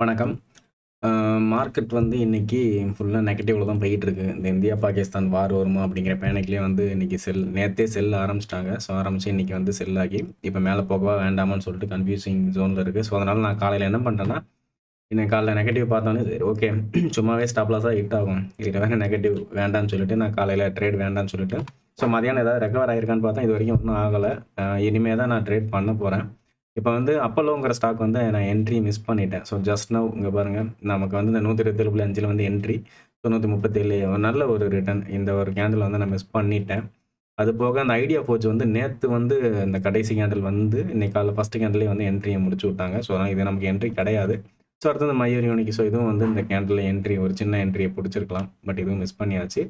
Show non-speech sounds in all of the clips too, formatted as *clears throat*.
வணக்கம். மார்க்கெட் வந்து இன்னைக்கு ஃபுல்லாக நெகட்டிவில் தான் போயிட்டுருக்கு. இந்த இந்தியா, பாகிஸ்தான் வார் வருமா அப்படிங்கிற பேனிக்லேயே வந்து இன்றைக்கி செல் நேற்றே செல் ஆரம்பிச்சிட்டாங்க ஸோ ஆரம்பித்து இன்னைக்கு வந்து செல் ஆகி, மேலே மேல போகவா வேண்டாமான்னு சொல்லிட்டு கன்ஃப்யூசிங் ஜோனில் இருக்குது ஸோ அதனால் நான் காலையில் என்ன பண்ணுறேன்னா இன்னைக்கு காலையில் நெகட்டிவ் பார்த்தோன்னே சரி ஓகே *clears throat* சும்மாவே ஸ்டாப்லாஸாக ஹிட் ஆகும். இதில் வேற நெகட்டிவ் வேண்டான்னு சொல்லிட்டு நான் காலையில் ட்ரேட் வேண்டாம்னு சொல்லிட்டு, ஸோ மதியானம் ஏதாவது ரெக்கவர் ஆகிருக்கான்னு பார்த்தா இது வரைக்கும் ஒன்றும் ஆகலை இனிமேல் தான் நான் ட்ரேட் பண்ண போகிறேன் இப்போ வந்து அப்பலோங்கிற ஸ்டாக் வந்து நான் என்ட்ரி மிஸ் பண்ணிட்டேன். ஸோ ஜஸ்ட் நவ் இங்கே பாருங்கள் நமக்கு வந்து இந்த 127.5ல வந்து என்ட்ரி. 937 ஒரு நல்ல ஒரு ரிட்டர்ன். இந்த ஒரு கேண்டில் வந்து நான் மிஸ் பண்ணிட்டேன். அது போக அந்த ஐடியா போச்சு வந்து நேற்று வந்து இந்த கடைசி கேண்டில் வந்து இன்னைக்கு காலைல ஃபர்ஸ்ட் கேண்டில்லயே வந்து என்ட்ரியை முடிச்சு விட்டாங்க. ஸோ அதனால இது நமக்கு என்ட்ரி கிடையாது. ஸோ அடுத்து இந்த மயூர் யூனிக்கு ஸோ இதுவும் வந்து இந்த கேண்டில் என்ட்ரி ஒரு சின்ன என்ட்ரியை பிடிச்சிருக்கலாம் பட் இதுவும் மிஸ் பண்ணியாச்சு.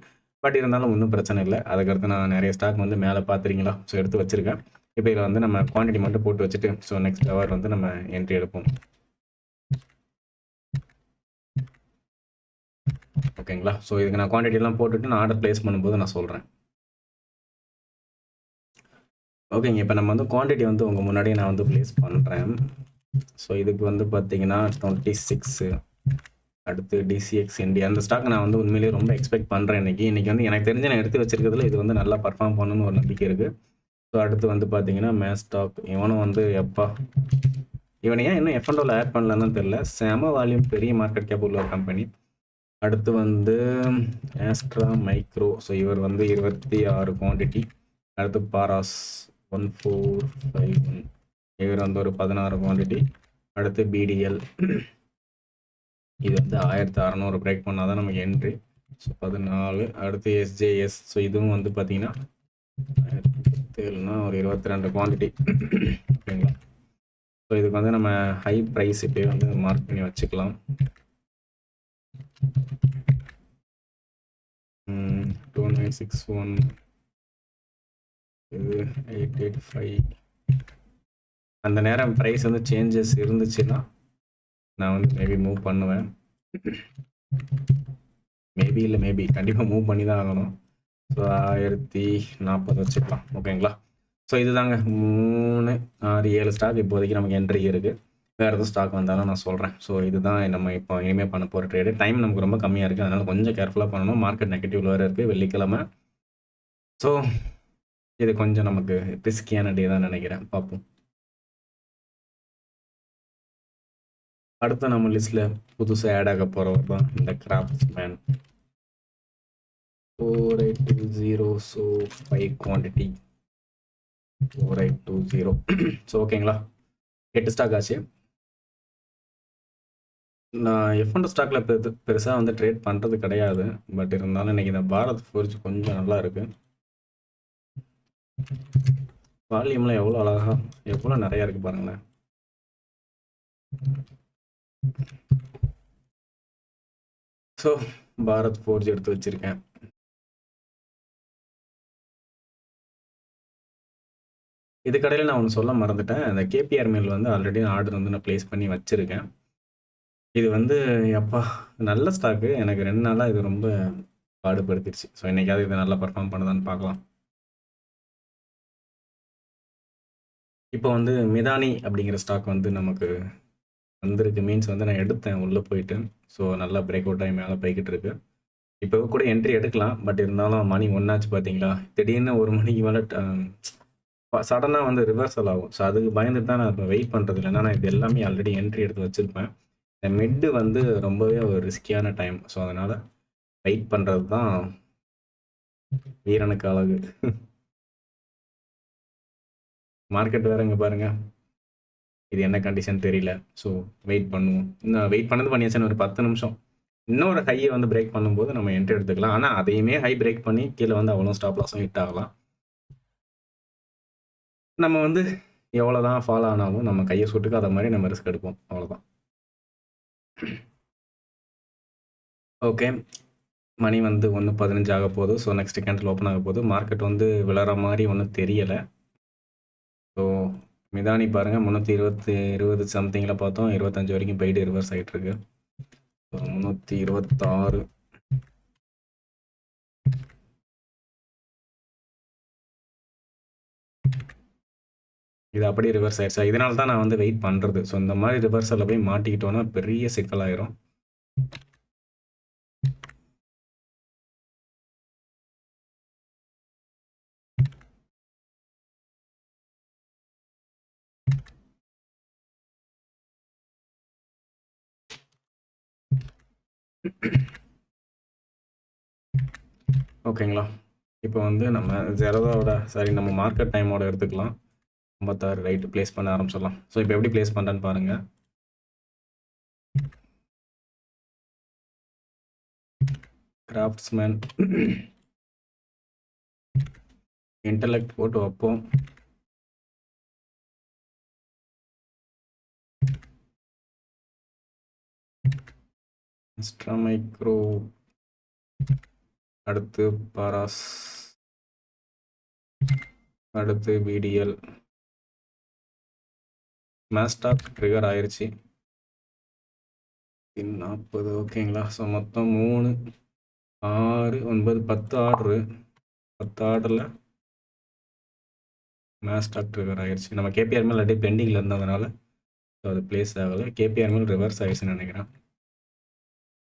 பட் இருந்தாலும் ஒன்றும் பிரச்சனை இல்லை அதுக்கடுத்து நான் நிறைய ஸ்டாக் வந்து மேலே பார்த்துறீங்களா? ஸோ எடுத்து வச்சுருக்கேன் இப்போ இதில் வந்து நம்ம குவான்டிட்டி மட்டும் போட்டு வச்சுட்டு, ஸோ நெக்ஸ்ட் ஹவர் வந்து நம்ம என்ட்ரி எடுப்போம். ஓகேங்களா? ஸோ இதுக்கு நான் குவான்டிட்டிலாம் போட்டுட்டு நான் ஆர்டர் பிளேஸ் பண்ணும்போது நான் சொல்கிறேன் ஓகேங்க. இப்போ நம்ம வந்து குவான்டிட்டி வந்து உங்கள் முன்னாடியே நான் வந்து பிளேஸ் பண்ணுறேன் ஸோ இதுக்கு வந்து பார்த்தீங்கன்னா 26 அடுத்து டிசிஎக்ஸ் இண்டியா. அந்த ஸ்டாக் நான் வந்து உண்மையிலேயே ரொம்ப எக்ஸ்பெக்ட் பண்ணுறேன் இன்றைக்கி இன்னைக்கு வந்து எனக்கு தெரிஞ்சு நான் எடுத்து வச்சிருக்கிறதுல இது வந்து நல்லா பர்ஃபார்ம் பண்ணணும்னு ஒரு நம்பிக்கை இருக்குது ஸோ அடுத்து வந்து பார்த்தீங்கன்னா மேஸ்டாக். இவனும் வந்து எப்பா இவனை ஏன் இன்னும் எஃப்&ஓல ஆட் பண்ணலன்னு தெரில தெரியல. செம வால்யூம் பெரிய மார்க்கெட் கேப் உள்ள ஒரு கம்பெனி. அடுத்து வந்து ஆஸ்ட்ரா மைக்ரோ. ஸோ இவர் வந்து 26 குவான்டிட்டி. அடுத்து பாராஸ் 1451 இவர் வந்து ஒரு 16 குவான்டிட்டி. அடுத்து பிடிஎல். இது வந்து 1600 பிரேக் பண்ணால் தான் நமக்கு என்ட்ரி. ஸோ 14 அடுத்து எஸ்ஜேஎஸ். ஸோ இதுவும் வந்து பார்த்தீங்கன்னா 1017னா ஒரு 22 குவான்டிட்டி. ஓகேங்களா? ஸோ இதுக்கு வந்து நம்ம ஹை ப்ரைஸ் இப்பயே வந்து மார்க் பண்ணி வச்சுக்கலாம். டூ நைன் சிக்ஸ் ஒன் இது 885 அந்த நேரம் ப்ரைஸ் வந்து சேஞ்சஸ் இருந்துச்சுன்னா, நான் வந்து மேபி மூவ் பண்ணுவேன். மேபி இல்லை மேபி கண்டிப்பாக மூவ் பண்ணி தான் ஆகணும். ஆயிரத்தி நாற்பது வச்சுக்கலாம். ஓகேங்களா? ஸோ இதுதாங்க 3, 6, 7 ஸ்டாக் இப்போதைக்கு நமக்கு என்ட்ரி இருக்கு. வேற எதுவும் ஸ்டாக் வந்தாலும் நான் சொல்றேன். ஸோ இதுதான் நம்ம இப்போ இனிமே பண்ண போகிற ட்ரேடு. டைம் நமக்கு ரொம்ப கம்மியா இருக்கு. அதனால கொஞ்சம் கேர்ஃபுல்லா பண்ணணும். மார்க்கெட் நெகட்டிவ்ல வேறு இருக்கு. வெள்ளிக்கிழமை. ஸோ இது கொஞ்சம் நமக்கு ரிஸ்கியான டே தான் நினைக்கிறேன் பார்ப்போம். அடுத்து நம்ம லிஸ்ட்ல புதுசா ஆட் ஆக போகிறவர் தான் இந்த கிராஃப்ட்ஸ்மேன். 4820 so 5 quantity. 4820 ஸோ ஓகேங்களா? 8 ஸ்டாக் ஆச்சு. நான் எஃப்&ஓ ஸ்டாக்ல பெது பெருசா வந்து ட்ரேட் பண்றது கிடையாது. பட் இருந்தாலும் இன்னைக்கு இந்த பாரத் ஃபோர்ஜ் கொஞ்சம் நல்லா இருக்கு. வால்யூம்லாம் எவ்வளோ அழகா எவ்வளோ நிறையா இருக்கு பாருங்களேன். ஸோ பாரத் ஃபோர்ஜ் எடுத்து வச்சிருக்கேன். இதுக்கிடையில நான் ஒன்று சொல்ல மறந்துட்டேன். அந்த கேபிஆர் மெயில் வந்து ஆல்ரெடி ஆர்டர் வந்து நான் ப்ளேஸ் பண்ணி வச்சுருக்கேன் இது வந்து எப்பா நல்ல ஸ்டாக்கு. எனக்கு ரெண்டு நாளாக இது ரொம்ப பாடுபடுத்திடுச்சு ஸோ இன்றைக்காவது இது நல்லா பெர்ஃபார்ம் பண்ணுதான்னு பார்க்கலாம். இப்போ வந்து மிதானி அப்படிங்கிற ஸ்டாக் வந்து நமக்கு வந்திருக்கு. மீன்ஸ் வந்து நான் எடுத்தேன் உள்ளே போயிட்டு. ஸோ நல்லா பிரேக் அவுட் ஆகி மேலே போய்கிட்டு இருக்கு. இப்போ கூட என்ட்ரி எடுக்கலாம். பட் இருந்தாலும் மணி ஒன்றாச்சு பார்த்தீங்களா? திடீர்னு ஒரு மணிக்கு மேலே சடனாக வந்து ரிவர்சல் ஆகும். ஸோ அதுக்கு பயந்துட்டு தான் நான் இப்போ வெயிட் பண்ணுறது இல்லைன்னா நான் இது எல்லாமே ஆல்ரெடி என்ட்ரி எடுத்து வச்சுருப்பேன் இந்த மிட்டு வந்து ரொம்பவே ஒரு ரிஸ்கியான டைம். ஸோ அதனால் வெயிட் பண்ணுறது தான் வீரனுக்கு அழகு. மார்க்கெட் வேற இங்கே பாருங்க. இது என்ன கண்டிஷன் தெரியல. ஸோ வெயிட் பண்ணுவோம். இன்னும் வெயிட் பண்ணது பண்ணியாச்சுன்னு ஒரு 10 நிமிஷம். இன்னொரு ஹையை வந்து பிரேக் பண்ணும்போது நம்ம என்ட்ரி எடுத்துக்கலாம். ஆனால் அதையுமே ஹை பிரேக் பண்ணி கீழே வந்து அவ்வளோ ஸ்டாப் லாஸும் ஹிட் ஆகலாம். நம்ம வந்து எவ்வளோதான் ஃபாலோ ஆனாலும் நம்ம கையை சுட்டுக்காத மாதிரி நம்ம ரிஸ்க் எடுப்போம். அவ்வளோதான். ஓகே. மணி வந்து ஒன்று பதினஞ்சு ஆக போகுது ஸோ நெக்ஸ்ட் கேண்டில் ஓப்பன் ஆகப்போகுது. மார்க்கெட் வந்து விழற மாதிரி ஒன்றும் தெரியலை ஸோ மிதானி பாருங்கள் முந்நூற்றி இருபத்தி இருபது சம்திங்கில் பார்த்தோம். 25 வரைக்கும் போயிட்டு ரிவர்ஸ் ஆகிட்டுருக்கு இருக்கு. ஸோ 326 இது அப்படியே ரிவர்ஸ் ஆயிடுச்சா. இதனால தான் நான் வந்து வெயிட் பண்ணுறது ஸோ இந்த மாதிரி ரிவர்ஸில் போய் மாட்டிக்கிட்டோன்னா பெரிய சிக்கலாயிரும் ஓகேங்களா இப்போ வந்து நம்ம ஜெரதாவோட சாரி நம்ம மார்க்கெட் டைமோட எடுத்துக்கலாம். ஐம்பத்தாறு ரைட்டு ப்ளேஸ் பண்ண ஆரம்பிச்சிடலாம். ஸோ இப்போ எப்படி ப்ளேஸ் பண்ணுறேன்னு பாருங்கள் கிராஃப்ட்ஸ்மேன் இன்டலெக்ட் போட்டு வைப்போம். எக்ஸ்ட்ரா மைக்ரோ அடுத்து பாராஸ் அடுத்து பிடிஎல் மேஸ்டாக் ட்ரிகர் ஆயிடுச்சு நாற்பது ஓகேங்களா ஸோ மொத்தம் மூணு ஆறு ஒன்பது பத்து ஆர்டரு பத்து ஆர்டரில் மேஸ்டாக் ட்ரிகர் ஆயிடுச்சு நம்ம கேபிஆர் மேல் அப்படியே பெண்டிங்கில் இருந்ததுனால ஸோ அது ப்ளேஸ் ஆகலை. கேபிஆர் மேல் ரிவர்ஸ் ஆயிடுச்சுன்னு நினைக்கிறேன்.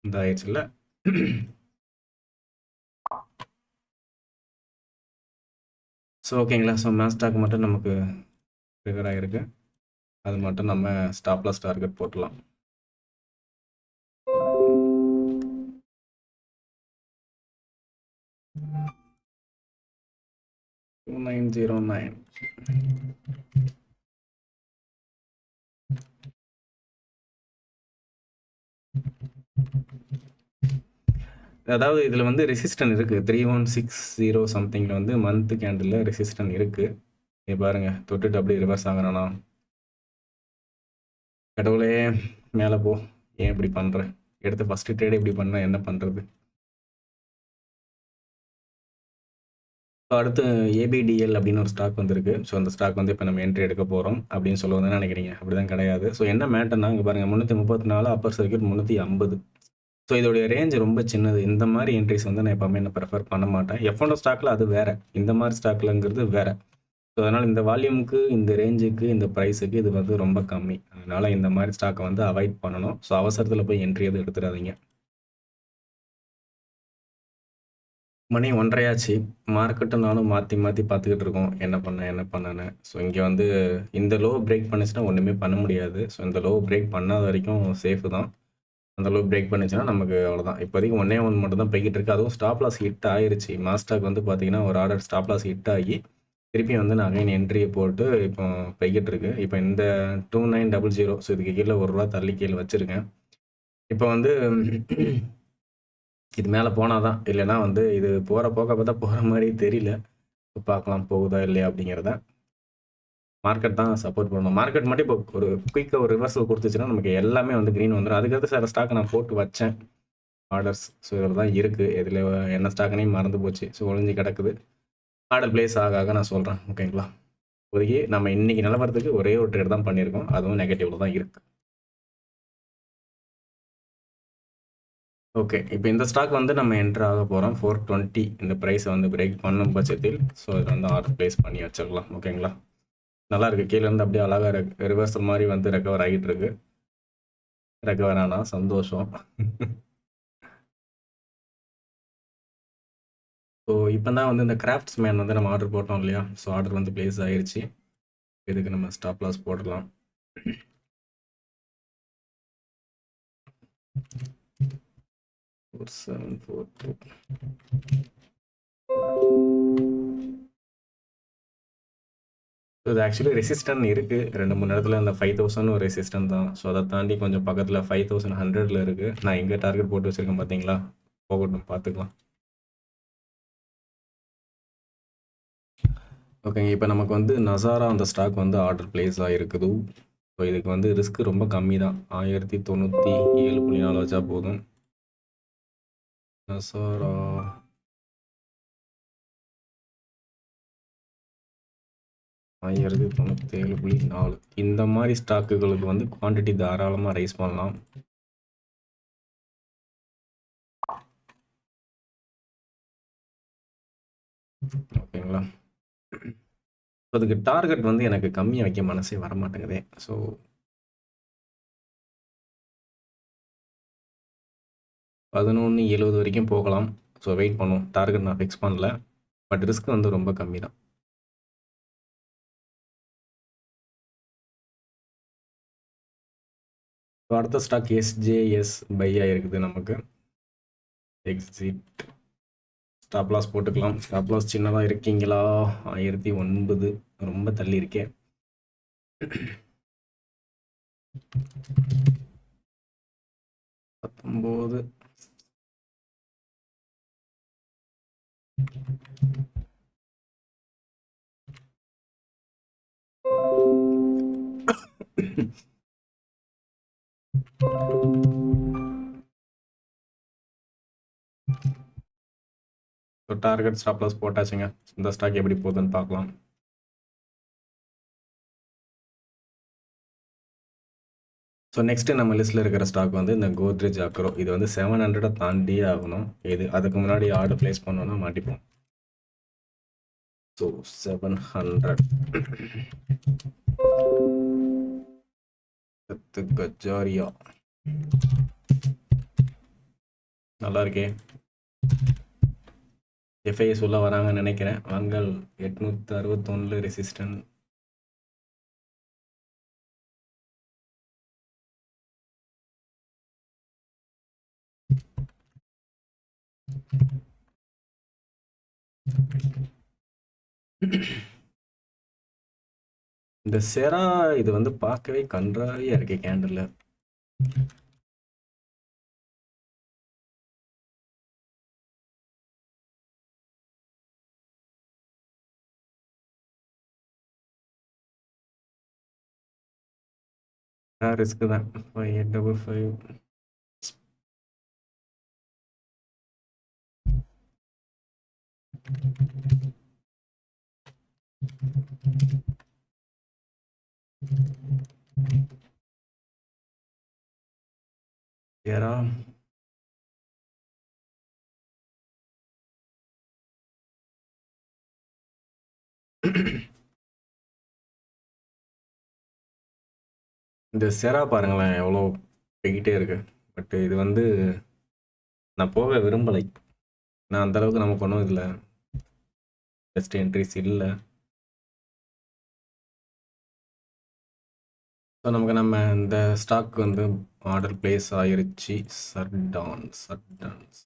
இந்த ஆயிடுச்சுல்ல ஸோ ஓகேங்களா ஸோ மேஸ்டாக் மட்டும் நமக்கு ட்ரிகர் ஆகிருக்கு அது மட்டும் நம்ம ஸ்டாப்லாஸ் டார்கெட் போட்டலாம். டூ நைன் ஜீரோ நைன் அதாவது இதில் வந்து ரெசிஸ்டன் இருக்குது த்ரீ ஒன் சிக்ஸ் ஜீரோ சம்திங்கில் வந்து மந்த் கேண்டில் ரெசிஸ்டன் இருக்குது நீ பாருங்கள் தொட்டுட்டு அப்படியே ரிவர்ஸ் ஆகிறானா? கடவுளே மேலே போ. ஏன் இப்படி பண்ணுற எடுத்து ஃபஸ்ட்டு ட்ரேட் இப்படி பண்ண என்ன பண்ணுறது அடுத்து ஏபிடிஎல் அப்படின்னு ஒரு ஸ்டாக் வந்திருக்கு. ஸோ அந்த ஸ்டாக் வந்து இப்போ நம்ம என்ட்ரி எடுக்க போகிறோம் அப்படின்னு சொல்லுவது நினைக்கிறீங்க. அப்படி தான் கிடையாது. ஸோ என்ன மேட்டர்னா இங்கே பாருங்கள் முந்நூற்றி முப்பத்தி நாலு அப்பர் சர்க்கியூட் முந்நூற்றி ஐம்பது. ஸோ இதோடைய ரேஞ்ச் ரொம்ப சின்னது. இந்த மாதிரி என்ட்ரிஸ் வந்து நான் எப்போவுமே என்ன ப்ரிஃபர் பண்ண மாட்டேன். எஃப்ஒன் ஸ்டாக்கில் அது வேறு. இந்த மாதிரி ஸ்டாக்லங்கிறது வேறு. ஸோ அதனால் இந்த வால்யூமுக்கு இந்த ரேஞ்சுக்கு இந்த ப்ரைஸுக்கு இது வந்து ரொம்ப கம்மி. அதனால் இந்த மாதிரி ஸ்டாக்கை வந்து அவாய்ட் பண்ணணும். ஸோ அவசரத்தில் போய் என்ட்ரி எதுவும் எடுத்துடாதீங்க. மணி ஒன்றையாச்சு மார்க்கெட்டும் நானும் மாற்றி மாற்றி பார்த்துக்கிட்டு இருக்கோம். என்ன பண்ண என்ன பண்ணேன்னு. ஸோ இங்கே வந்து இந்த லோ பிரேக் பண்ணிச்சுன்னா ஒன்றுமே பண்ண முடியாது. ஸோ இந்த லோ பிரேக் பண்ணாத வரைக்கும் சேஃபு தான். அந்த லோ பிரேக் பண்ணிச்சுன்னா நமக்கு அவ்வளோதான் இப்போதைக்கு ஒன்றே ஒன்று மட்டும் தான் போய்கிட்டு இருக்குது அதுவும் ஸ்டாப் லாஸ் ஹிட் ஆயிடுச்சு மாஸ்டாக் வந்து பார்த்தீங்கன்னா ஒரு ஆர்டர் ஸ்டாப் லாஸ் ஹிட் ஆகி திருப்பி வந்து நான் அகைன் என்ட்ரியை போட்டு இப்போ போய்கிட்டு இருக்கு இப்போ இந்த two nine double zero so இதுக்கு கீழே ஒரு ரூபா தள்ளி கீழே வச்சுருக்கேன். இப்போ வந்து இது மேலே போனால் தான் இல்லைன்னா வந்து இது போகிற போக பார்த்தா போகிற மாதிரி தெரியல. பார்க்கலாம் போகுதா இல்லையா அப்படிங்கிறத. மார்க்கெட் தான் சப்போர்ட் பண்ணணும். மார்க்கெட் மட்டும் இப்போ ஒரு குயிக்காக ஒரு ரிவர்சல் கொடுத்துச்சுன்னா நமக்கு எல்லாமே வந்து க்ரீன் வந்துடும் அதுக்கடுத்து சில ஸ்டாக் நான் போட்டு வச்சேன். ஆர்டர்ஸ் ஸோ இதில் தான் இருக்குது இதில் என்ன ஸ்டாக்னே மறந்து போச்சு. ஸோ ஒழிஞ்சு கிடக்குது. ஆர்டர் பிளேஸ் ஆக ஆக நான் சொல்கிறேன் ஓகேங்களா இப்போதைக்கு நம்ம இன்றைக்கி நிலவரத்துக்கு ஒரே ஒரு ட்ரேட் தான் பண்ணியிருக்கோம். அதுவும் நெகட்டிவில் தான் இருக்குது ஓகே இப்போ இந்த ஸ்டாக் வந்து நம்ம என்ட்ரு ஆக போகிறோம் ஃபோர் டுவெண்ட்டி இந்த ப்ரைஸை வந்து பிரேக் பண்ணும் பட்சத்தில். ஸோ இதை வந்து ஆர்டர் ப்ளேஸ் பண்ணி வச்சிடலாம். ஓகேங்களா நல்லா இருக்குது கீழேருந்து அப்படியே அழகாக ரிவர்சல் மாதிரி வந்து ரெக்கவர் ஆகிட்டு இருக்கு. ரெக்கவர் ஆனால் சந்தோஷம். *laughs* ஸோ இப்போ தான் வந்து இந்த கிராஃப்ட்ஸ் மேன் வந்து நம்ம ஆர்டர் போட்டோம் இல்லையா? ஸோ ஆர்டர் வந்து ப்ளேஸ் ஆயிடுச்சு இதுக்கு நம்ம ஸ்டாப் லாஸ் போடலாம். ஃபோர் செவன் ஃபோர் டூ இது ஆக்சுவலி ரெசிஸ்டன் இருக்குது ரெண்டு மூணு இடத்துல இந்த ஃபைவ் தௌசண்ட் ஒரு ரெசிஸ்டன் தான். ஸோ அதை தாண்டி கொஞ்சம் பக்கத்தில் ஃபைவ் தௌசண்ட் ஹண்ட்ரடில் இருக்குது நான் எங்கே டார்கெட் போட்டு வச்சுருக்கேன் பார்த்தீங்களா போகட்டும் பார்த்துக்கலாம் ஓகேங்க இப்போ நமக்கு வந்து நசாரா அந்த ஸ்டாக் வந்து ஆர்டர் பிளேஸ் ஆகிருக்குது ஸோ இதுக்கு வந்து ரிஸ்க் ரொம்ப கம்மி தான் ஆயிரத்தி தொண்ணூற்றி ஏழு புள்ளி நாலு வச்சா போதும். நசாரா ஆயிரத்தி தொண்ணூற்றி ஏழு புள்ளி நாலு. இந்த மாதிரி ஸ்டாக்குகளுக்கு வந்து குவான்டிட்டி தாராளமாக ரைஸ் பண்ணலாம். ஓகேங்களா அதுக்கு டார்கெட் வந்து எனக்கு கம்மியாக வைக்க மனசே வரமாட்டேங்குதே. ஸோ பதினொன்று எழுபது வரைக்கும் போகலாம். ஸோ வெயிட் பண்ணும் டார்கெட் நான் ஃபிக்ஸ் பண்ணல. பட் ரிஸ்க் வந்து ரொம்ப கம்மி தான். அடுத்த ஸ்டாக் எஸ்ஜேஎஸ் பை ஆயிருக்குது நமக்கு. எக்ஸிட். ஸ்டாப் லாஸ் போட்டுக்கலாம். ஸ்டாப் லாஸ் சின்னதா இருக்கீங்களா? 1009 ரொம்ப தள்ளி இருக்கே. பத்தொன்பது. ஸோ டார்கெட் ஸ்டாப் லாஸ் போட்டாச்சுங்க. இந்த ஸ்டாக் எப்படி போகுதுன்னு பார்க்கலாம். ஸோ நெக்ஸ்ட் நம்ம லிஸ்ட்டில் இருக்கிற ஸ்டாக் வந்து இந்த கோத்ரேஜ் அக்ரோ. இது வந்து 700 தாண்டியே ஆகணும். இது அதுக்கு முன்னாடி ஆர்டர் பிளேஸ் பண்ணோம்னா மாட்டிப்போம். So seven hundred Kajaria. நல்லா இருக்கே. எஃப்ஐ சொல்ல வராங்கன்னு நினைக்கிறேன். வங்கல் 861 ரெசிஸ்டன்ட். இந்த செரா இது வந்து பார்க்கவே கண்றாவியா இருக்கு கேண்டில் ரிஸ்க் தான். 5855 செரா. இந்த செரா பாருங்களேன் எவ்வளோ போய்கிட்டே இருக்கு. பட் இது வந்து நான் போக விரும்பலை. நான் அந்த அளவுக்கு நமக்கு ஒண்ணும் இதில் பெஸ்ட் என்ட்ரிஸ் இல்லை ஸோ நமக்கு நம்ம இந்த ஸ்டாக் வந்து ஆர்டர் பிளேஸ் ஆயிருச்சு. சர்டான் சர்டான்ஸ்.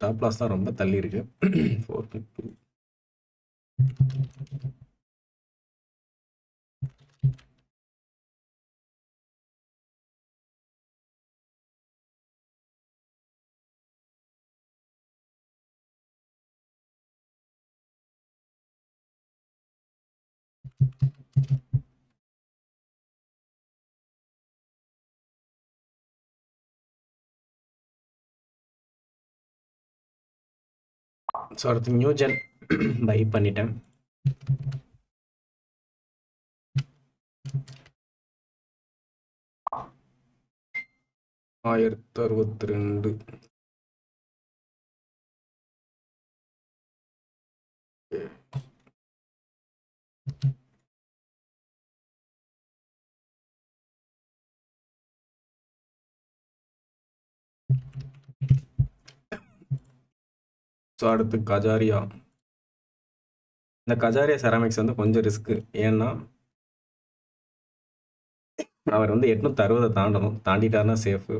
ஸ்டாப் லாஸ் தான் ரொம்ப தள்ளி இருக்கு. 452 ஸோ அடுத்து நியூஜென் பை பண்ணிட்டேன். ஆயிரத்து அறுபத்தி ரெண்டு. ஸோ அடுத்து கஜாரியா. இந்த கஜாரியா செராமிக்ஸ் வந்து கொஞ்சம் ரிஸ்க்கு ஏன்னா அவர் வந்து 860 தாண்டணும். தாண்டிட்டாருன்னா சேஃபு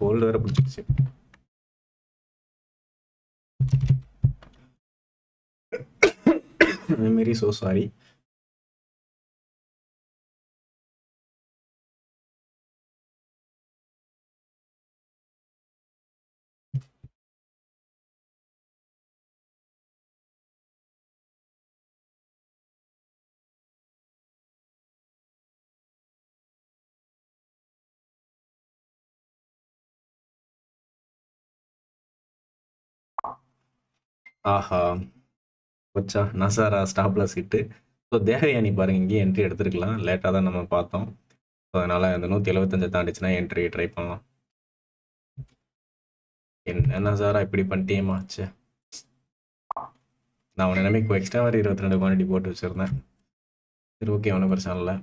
கோல்டு வேற பிடிச்சிருச்சு. Memory very so sorry. ஆஹா! போச்சா! Nazara stop loss hit. So Devyani பாருங்க இங்கேயே என்ட்ரி எடுத்துருக்கலாம் லேட்டாக தான் நம்ம பார்த்தோம் ஸோ அதனால் அந்த நூற்றி எழுபத்தஞ்சை தாண்டிச்சுன்னா என்ட்ரி ட்ரை பண்ணலாம் என்ன நசாரா இப்படி பண்ணிட்டேமா ச்சே நான் உன நிலைமைக்கு எக்ஸ்ட்ரா ஒரு இருபத்தி ரெண்டு குவான்டிட்டி போட்டு வச்சுருந்தேன் சரி ஓகே ஒன்றும் பிரச்சனை இல்லை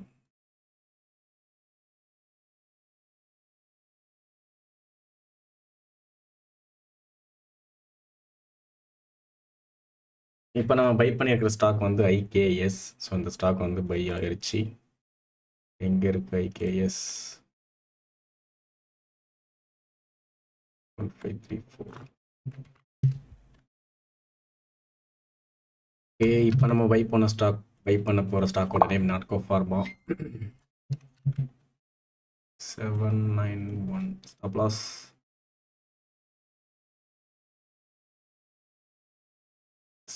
இப்போ நம்ம பை பண்ணியிருக்கிற ஸ்டாக் வந்து ஐகேஎஸ் ஸோ இந்த ஸ்டாக் வந்து பை ஆகிருச்சு. எங்கே இருக்கு IKS one five three four okay இப்போ நம்ம பை பண்ண ஸ்டாக் பை பண்ண போகிற ஸ்டாக்கோட name Natco pharma seven nine one stop loss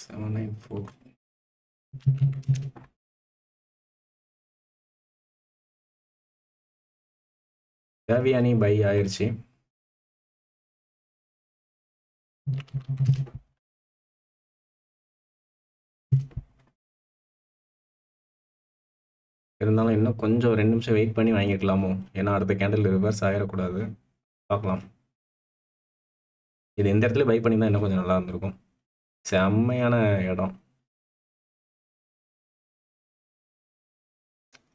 seven nine four Devyani buy ஆயிடுச்சு இருந்தாலும் இன்னும் கொஞ்சம் ரெண்டு நிமிஷம் வெயிட் பண்ணி வாங்கிக்கலாமோ? ஏன்னா அடுத்த கேண்டில் ரிவர்ஸ் ஆகிடக்கூடாது பார்க்கலாம். இது இந்த இடத்துல பை பண்ணி தான் இன்னும் கொஞ்சம் நல்லா இருந்திருக்கும். செம்மையான இடம்.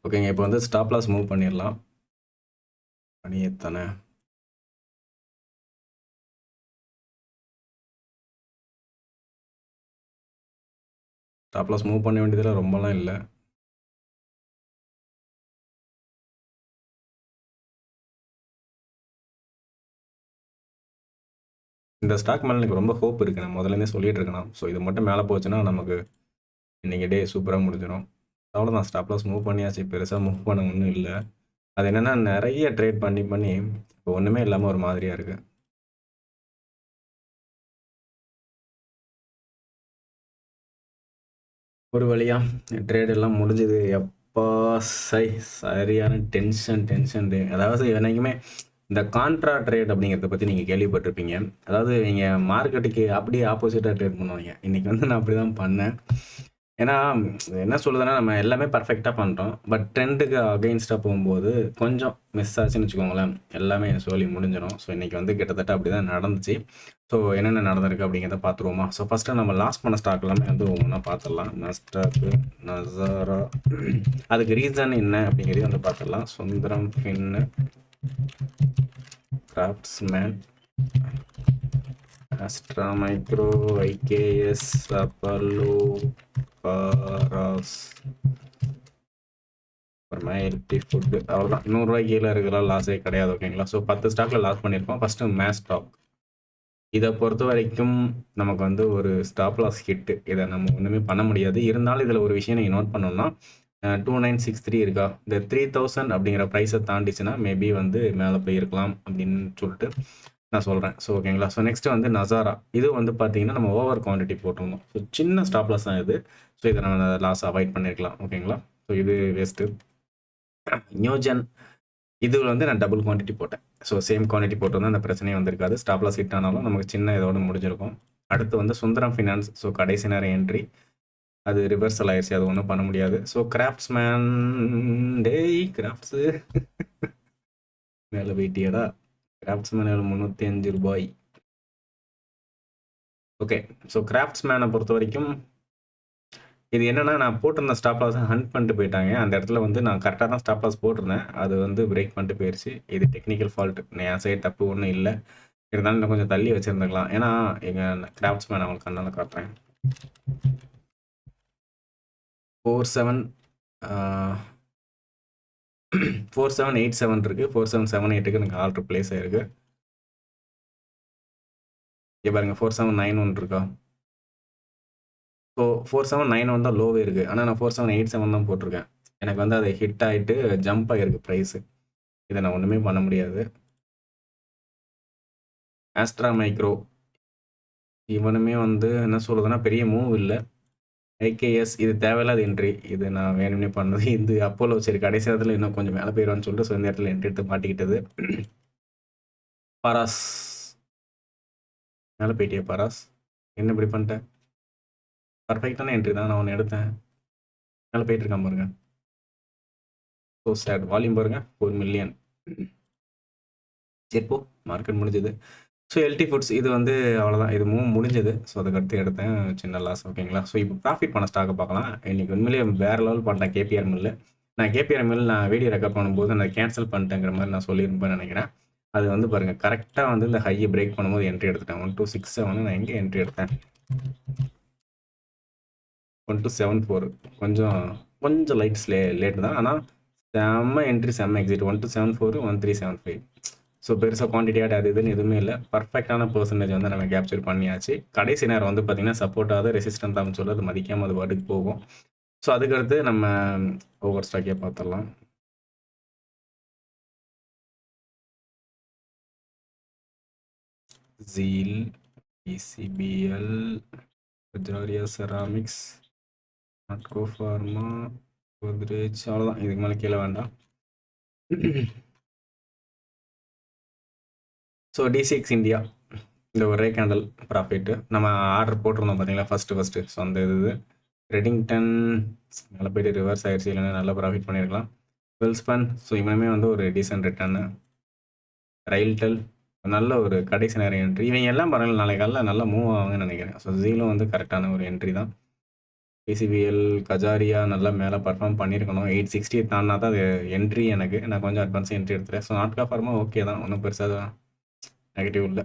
ஓகேங்க இப்போ வந்து ஸ்டாப் லாஸ் மூவ் பண்ணிடலாம் பண்ணியத்தானே. ஸ்டாப் லாஸ் மூவ் பண்ண வேண்டியதில் ரொம்பலாம் இல்லை. இந்த ஸ்டாக் மேலே எனக்கு ரொம்ப ஹோப் இருக்குது நான் முதல்லேருந்தே சொல்லிட்டு இருக்கேன் ஸோ இது மட்டும் மேலே போச்சுன்னா நமக்கு இன்றைக்கி டே சூப்பராக முடிஞ்சிடும். அவ்வளோதான் ஸ்டாப் லாஸ் மூவ் பண்ணியாச்சு. பெருசாக மூவ் பண்ண ஒன்றும் இல்லை. அது என்னென்னா நிறைய ட்ரேட் பண்ணி பண்ணி இப்போ ஒன்றுமே இல்லாமல் ஒரு மாதிரியாக இருக்குது ஒரு வழியாக ட்ரேட் எல்லாம் முடிஞ்சது. எப்பா சை சரியான டென்ஷன் டென்ஷன் அதாவது என்னைக்குமே இந்த கான்ட்ரா ட்ரேட் அப்படிங்கிறத பற்றி நீங்கள் கேள்விப்பட்டிருப்பீங்க. அதாவது நீங்கள் மார்க்கெட்டுக்கு அப்படியே ஆப்போசிட்டாக ட்ரேட் பண்ணுவாங்க. இன்றைக்கி வந்து நான் அப்படி தான் பண்ணேன். ஏன்னா என்ன சொல்லுதுன்னா நம்ம எல்லாமே பர்ஃபெக்டாக பண்ணுறோம் பட் ட்ரெண்டுக்கு அகெயின்ஸ்டாக போகும்போது கொஞ்சம் மிஸ் ஆச்சுன்னு வச்சுக்கோங்களேன். எல்லாமே சொல்லி முடிஞ்சிடும் ஸோ இன்றைக்கி வந்து கிட்டத்தட்ட அப்படி தான் நடந்துச்சு. ஸோ என்னென்ன நடந்திருக்கு அப்படிங்கிறத பார்த்துருவோமா? ஸோ ஃபஸ்ட்டு நம்ம லாஸ் பண்ண ஸ்டாக் எல்லாமே வந்து ஒவ்வொன்றா பார்த்துடலாம். நஸ்டாக்கு நசாரா அதுக்கு ரீசன் என்ன அப்படிங்கிறதையும் வந்து பார்த்துடலாம். Sundaram fin Craftsman Astra Micro IKS Apollo Paras அப்புறமா எல்டி ஃபுட்டு அவ்வளோதான் நூறுரூவாய்க்கு கீழே இருக்கலாம் லாஸே கிடையாது ஓகேங்களா ஸோ பத்து ஸ்டாக்கில் லாஸ் பண்ணியிருக்கோம். ஃபஸ்ட்டு மேஸ் ஸ்டாக் இதை பொறுத்த வரைக்கும் நமக்கு வந்து ஒரு ஸ்டாப் லாஸ் ஹிட்டு இதை நம்ம ஒன்றுமே பண்ண முடியாது. இருந்தாலும் இதில் ஒரு விஷயம் நீங்கள் நோட் பண்ணோம்னா டூ நைன் சிக்ஸ் த்ரீ இருக்கா? இந்த த்ரீ தௌசண்ட் அப்படிங்கிற ப்ரைஸை தாண்டிச்சுன்னா மேபி வந்து மேலே போயிருக்கலாம் அப்படின்னு சொல்லிட்டு நான் சொல்கிறேன் ஸோ ஓகேங்களா ஸோ நெக்ஸ்ட் வந்து நசாரா இது வந்து பார்த்தீங்கன்னா நம்ம ஓவர் குவான்டிட்டி போட்டிருந்தோம். ஸோ சின்ன ஸ்டாப் லாஸ் தான் இது. ஸோ இதை நம்ம லாஸ் அவாய்ட் பண்ணியிருக்கலாம் ஓகேங்களா ஸோ இது வேஸ்ட்டு நியூஜன் இது வந்து நான் டபுள் குவான்டிட்டி போட்டேன். ஸோ சேம் குவான்டிட்டி போட்டிருந்தா அந்த பிரச்சனையே வந்திருக்காது. ஸ்டாப் லாஸ் ஹிட் ஆனாலும் நமக்கு சின்ன இதோட முடிஞ்சிருக்கும். அடுத்து வந்து சுந்தரம் ஃபினான்ஸ் ஸோ கடைசி நேரம் என்ட்ரி அது ரிவர்சல் ஆயிடுச்சு அது ஒன்றும் பண்ண முடியாது. ஸோ கிராஃப்ட்ஸ் மேன் டேய் கிராஃப்ட்ஸு மேலே போயிட்டியடா கிராஃப்ட்ஸ் மேன் முந்நூற்றி அஞ்சு ரூபாய். ஓகே ஸோ கிராஃப்ட்ஸ் மேனை பொறுத்த வரைக்கும் இது என்னன்னா நான் போட்டிருந்த ஸ்டாப் லாஸ் ஹண்ட் பண்ணிட்டு போயிட்டாங்க. அந்த இடத்துல வந்து நான் கரெக்டாக தான் ஸ்டாப் லாஸ் போட்டிருந்தேன். அது வந்து பிரேக் பண்ணிட்டு போயிடுச்சு இது டெக்னிக்கல் ஃபால்ட் என் சைடு தப்பு ஒன்றும் இல்லை. இருந்தாலும் இன்னும் கொஞ்சம் தள்ளி வச்சுருந்துக்கலாம். ஏன்னா எங்கள் கிராஃப்ட்ஸ் மேன் அவங்களுக்கு கண்ணால் காட்டுறேன். Four seven four seven eight seven இருக்குது ஃபோர் செவன் செவன் எயிட்டுக்கு எனக்கு ஆர்டர் ப்ளேஸ் ஆயிருக்கு. இங்கே பாருங்க ஃபோர் செவன் நைன் ஒன் இருக்கா? So four seven nine one தான் லோவே இருக்குது ஆனால் நான் ஃபோர் செவன் எயிட் செவன் தான் போட்டிருக்கேன். எனக்கு வந்து அது ஹிட் ஆகிட்டு ஜம்ப் ஆகிருக்கு ப்ரைஸு இதை நான் ஒன்றுமே பண்ண முடியாது. ஆஸ்ட்ரா மைக்ரோ இவனுமே வந்து என்ன சொல்கிறதுனா பெரிய மூவ் இல்லை. ஐகேஎஸ் இது தேவையில்லாத என்ட்ரி இது நான் வேணும்னே பண்ணது. இது அப்போலோ சரி கடைசி இடத்துல இன்னும் கொஞ்சம் மேலே போயிடுவான்னு சொல்லிட்டு ஸோ இந்த இடத்துல என்ட்ரி எடுத்து மாட்டிக்கிட்டது. பராஸ். மேலே போயிட்டியே பராஸ். என்ன இப்படி பண்ணிட்டேன் பர்ஃபெக்டான என்ட்ரி தான் நான் ஒன்று எடுத்தேன். மேலே போயிட்டு இருக்கான் பாருங்க. ஸோ சேட் வால்யூம் பாருங்க. ஃபோர் மில்லியன் சரி போ. மார்க்கெட் முடிஞ்சது. ஸோ எல்டி ஃபுட்ஸ் இது வந்து அவ்வளோதான் இது மூணு முடிஞ்சது. ஸோ அதுக்கடுத்து எடுத்தேன். சின்ன லாஸ் ஓகேங்களா ஸோ இப்போ ப்ராஃபிட் பண்ண ஸ்டாக்கை பார்க்கலாம். இன்றைக்கி உண்மையிலேயே வேறு லெவல் பண்ணிட்டேன் கேபிஆர் மில்லு நான் கேபிஆர் மில் நான் வீடியோ ரெக்கார்ட் பண்ணும்போது நான் கேன்சல் பண்ணிட்டேங்கிற மாதிரி நான் சொல்லியிருப்பேன் நினைக்கிறேன். அது வந்து பாருங்கள் கரெக்டாக வந்து இந்த ஹையை பிரேக் பண்ணும்போது என்ட்ரி எடுத்துட்டேன். ஒன் டூ சிக்ஸ் செவன் நான் எங்கே என்ட்ரி எடுத்தேன்? ஒன் டூ செவன் ஃபோர் கொஞ்சம் கொஞ்சம் லைட்ஸ் லே லேட் தான். ஆனால் செம்ம என்ட்ரி செம்ம exit one two seven four one three seven five so பெருசாக குவான்டிட்டியாக அது இதுன்னு எதுவுமே இல்லை. பர்ஃபெக்டான பர்சன்டேஜ் வந்து நம்ம கேப்சர் பண்ணியாச்சு. கடைசி நேரம் வந்து பார்த்திங்கன்னா சப்போர்ட்டாக ரெசிஸ்டன்ஸ் தான் சொல்லி அது மதிக்காமல் அது வாட்டுக்கு போகும். ஸோ அதுக்கடுத்து நம்ம ஓவர் ஸ்டாக்கே பார்த்துடலாம் ஜீல் இசிபிஎல் ஜாரியா செராமிக்ஸ் நாட்கோ ஃபார்மா கோத்ரேஜ் அவ்வளோதான் இதுக்கு மேலே கீழே வேண்டாம். ஸோ டி சிக்ஸ் இந்தியா இந்த ஒரே கேண்டல் ப்ராஃபிட்டு நம்ம ஆர்டர் போட்டிருந்தோம் பார்த்தீங்களா ஃபஸ்ட்டு ஃபஸ்ட்டு ஸோ அந்த இது ரெடிங்டன் நல்லா போய்ட்டு ரிவர்ஸ் ஆயிடுச்சு இல்லைன்னா நல்லா ப்ராஃபிட் பண்ணியிருக்கலாம் வெல்ஸ்பன் ஸோ இவனுமே வந்து ஒரு டீசென்ட் ரிட்டர்னு ரயில்டெல் நல்ல ஒரு கடைசி நேரம் என்ட்ரி இவங்க எல்லாம் பரவாயில்ல நாளைக்கு காலையில் நல்லா மூவ் ஆகுங்கன்னு நினைக்கிறேன். ஸோ ஜீலும் வந்து கரெக்டான ஒரு என்ட்ரி தான். பிசிபிஎல் கஜாரியா நல்லா மேலே பர்ஃபார்ம் பண்ணியிருக்கணும் எயிட் சிக்ஸ்டி தாண்டினா தான் அது என்ட்ரி எனக்கு. நான் கொஞ்சம் அட்வான்ஸாக என்ட்ரி எடுத்துகிறேன் ஸோ நாட்கா ஃபார்மா ஓகே தான். ஒன்றும் பெருசாக தான் நெகட்டிவ் இல்லை.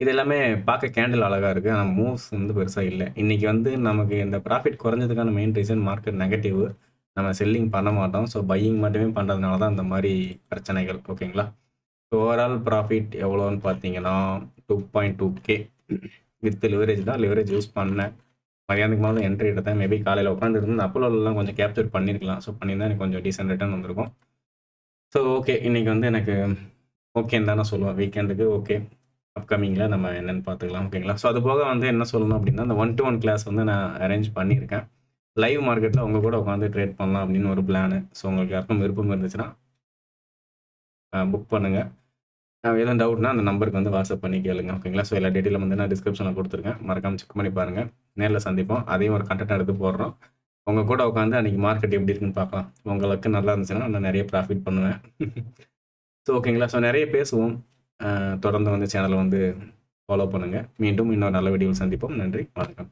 இது எல்லாமே பார்க்க கேண்டில் அழகாக இருக்குது ஆனால் மூவ்ஸ் வந்து பெருசாக இல்லை. இன்றைக்கி வந்து நமக்கு இந்த ப்ராஃபிட் குறைஞ்சதுக்கான மெயின் ரீசன் மார்க்கெட் நெகட்டிவ் நம்ம செல்லிங் பண்ண மாட்டோம். ஸோ பையிங் மட்டுமே பண்ணுறதுனால தான் இந்த மாதிரி பிரச்சனைகள். ஓகேங்களா ஸோ ஓவரால் ப்ராஃபிட் எவ்வளோன்னு பார்த்தீங்கன்னா two point two K with leverage தான். லிவரேஜ் யூஸ் பண்ணேன். மதியானத்துக்கு மேலே என்ட்ரி எடுத்தேன். மேபி காலையில் உட்காந்துருந்து அப்போலோலாம் கொஞ்சம் கேப்சர் பண்ணியிருக்கலாம் ஸோ பண்ணியிருந்தா எனக்கு கொஞ்சம் டீசென்ட் ரிட்டர்ன் வந்திருக்கும். ஸோ ஓகே இன்றைக்கி வந்து எனக்கு ஓகேன்னு தானே சொல்லுவோம் சொல்லுவேன் வீக்கெண்டுக்கு ஓகே அப்கமிங்கில் நம்ம என்னென்னு பார்த்துக்கலாம் ஓகேங்களா ஸோ அது போக வந்து என்ன சொல்லணும் அப்படின்னா அந்த ஒன் டு ஒன் கிளாஸ் வந்து நான் அரேஞ்ச் பண்ணியிருக்கேன். லைவ் மார்க்கெட்டில் உங்கள் கூட உட்காந்து ட்ரேட் பண்ணலாம் அப்படின்னு ஒரு பிளானு ஸோ உங்களுக்கு யாருக்கும் விருப்பம் இருந்துச்சுன்னா புக் பண்ணுங்கள் எதுவும் டவுட்னா அந்த நம்பருக்கு வந்து வாட்ஸ்அப் பண்ணி கேளுங்க ஓகேங்களா ஸோ எல்லா டீட்டெயிலும் வந்து நான் டிஸ்கிரிப்ஷனில் கொடுத்துருக்கேன். மறக்காமல் செக் பண்ணி பாருங்கள் நேரில் சந்திப்போம். அதையும் ஒரு கண்டென்ட் எடுத்து போடுறோம். உங்கள் கூட உட்காந்து அன்றைக்கி மார்க்கெட் எப்படி இருக்குன்னு பார்க்கலாம். உங்களுக்கு நல்லா இருந்துச்சுன்னா நான் நிறைய ப்ராஃபிட் பண்ணுவேன். *laughs* ஸோ ஓகேங்களா ஸோ நிறைய பேசுவோம். தொடர்ந்து வந்து சேனலை வந்து ஃபாலோ பண்ணுங்கள் மீண்டும் இன்னொரு நல்ல வீடியோவில் சந்திப்போம். நன்றி. வணக்கம்.